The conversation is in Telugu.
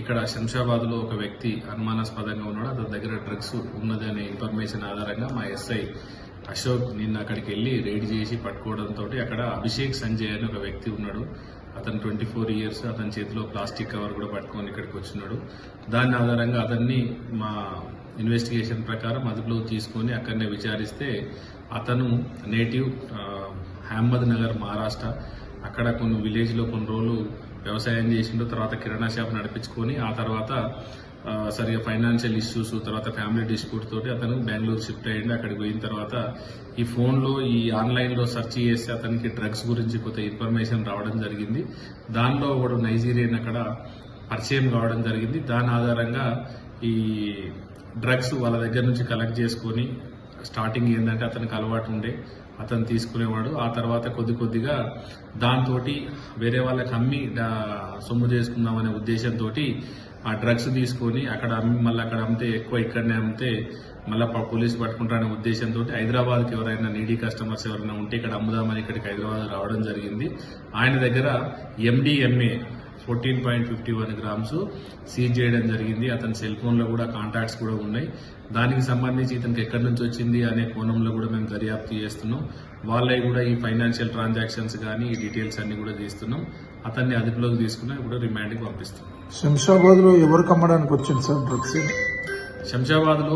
ఇక్కడ శంషాబాద్లో ఒక వ్యక్తి అనుమానాస్పదంగా ఉన్నాడు. అతని దగ్గర డ్రగ్స్ ఉన్నదనే ఇన్ఫర్మేషన్ ఆధారంగా మా ఎస్ఐ అశోక్ నిన్న అక్కడికి వెళ్ళి రైడ్ చేసి పట్టుకోవడంతో అక్కడ అభిషేక్ సంజయ్ అని ఒక వ్యక్తి ఉన్నాడు. అతను ట్వంటీ ఫోర్ ఇయర్స్ అతని చేతిలో ప్లాస్టిక్ కవర్ కూడా పట్టుకొని ఇక్కడికి వచ్చినాడు. దాని ఆధారంగా అతన్ని మా ఇన్వెస్టిగేషన్ ప్రకారం అదుపులో తీసుకొని అక్కడనే విచారిస్తే అతను నేటివ్ అహ్మద్ నగర్ మహారాష్ట్ర అక్కడ కొన్ని విలేజ్లో కొన్ని రోజులు వ్యవసాయం చేసిండు తర్వాత కిరాణా షాప్ నడిపించుకొని ఆ తర్వాత సరిగా ఫైనాన్షియల్ ఇష్యూస్ తర్వాత ఫ్యామిలీ డిస్ప్యూట్ తోటి అతను బెంగళూరు షిఫ్ట్ అయ్యింది అక్కడికి పోయిన తర్వాత ఈ ఫోన్లో ఈ ఆన్లైన్లో సెర్చ్ చేస్తే అతనికి డ్రగ్స్ గురించి కొంత ఇన్ఫర్మేషన్ రావడం జరిగింది. దానిలో ఒకడు నైజీరియన్ అక్కడ పరిచయం కావడం జరిగింది. దాని ఆధారంగా ఈ డ్రగ్స్ వాళ్ళ దగ్గర నుంచి కలెక్ట్ చేసుకొని స్టార్టింగ్ ఏంటంటే అతనికి అలవాటు ఉండే. అతను తీసుకునేవాడు. ఆ తర్వాత కొద్ది కొద్దిగా దాంతో వేరే వాళ్ళకి అమ్మి సొమ్ము చేసుకుందామనే ఉద్దేశంతో ఆ డ్రగ్స్ తీసుకొని అక్కడ అమ్మి మళ్ళీ అక్కడ అమ్మితే ఎక్కువ ఇక్కడనే అమ్మితే మళ్ళీ పోలీసు పట్టుకుంటారనే ఉద్దేశంతో హైదరాబాద్కి ఎవరైనా నీడీ కస్టమర్స్ ఎవరైనా ఉంటే ఇక్కడ అమ్ముదామని ఇక్కడికి హైదరాబాద్ రావడం జరిగింది. ఆయన దగ్గర MDMA fourteen point fifty one grams seize చేయడం జరిగింది. అతని సెల్ ఫోన్లో కూడా కాంటాక్ట్స్ కూడా ఉన్నాయి. దానికి సంబంధించి ఇతనికి ఎక్కడి నుంచి వచ్చింది అనే కోణంలో కూడా మేము దర్యాప్తు చేస్తున్నాం. వాళ్ళవి కూడా ఈ ఫైనాన్షియల్ ట్రాన్సాక్షన్స్ కానీ ఈ డీటెయిల్స్ అన్ని కూడా తీస్తున్నాం. అతన్ని అదుపులోకి తీసుకున్నాం ఇప్పుడు రిమాండ్కి పంపిస్తున్నాం. శంషాబాద్లో ఎవరికి అమ్మడానికి వచ్చింది సార్ డ్రగ్స్? శంషాబాద్లో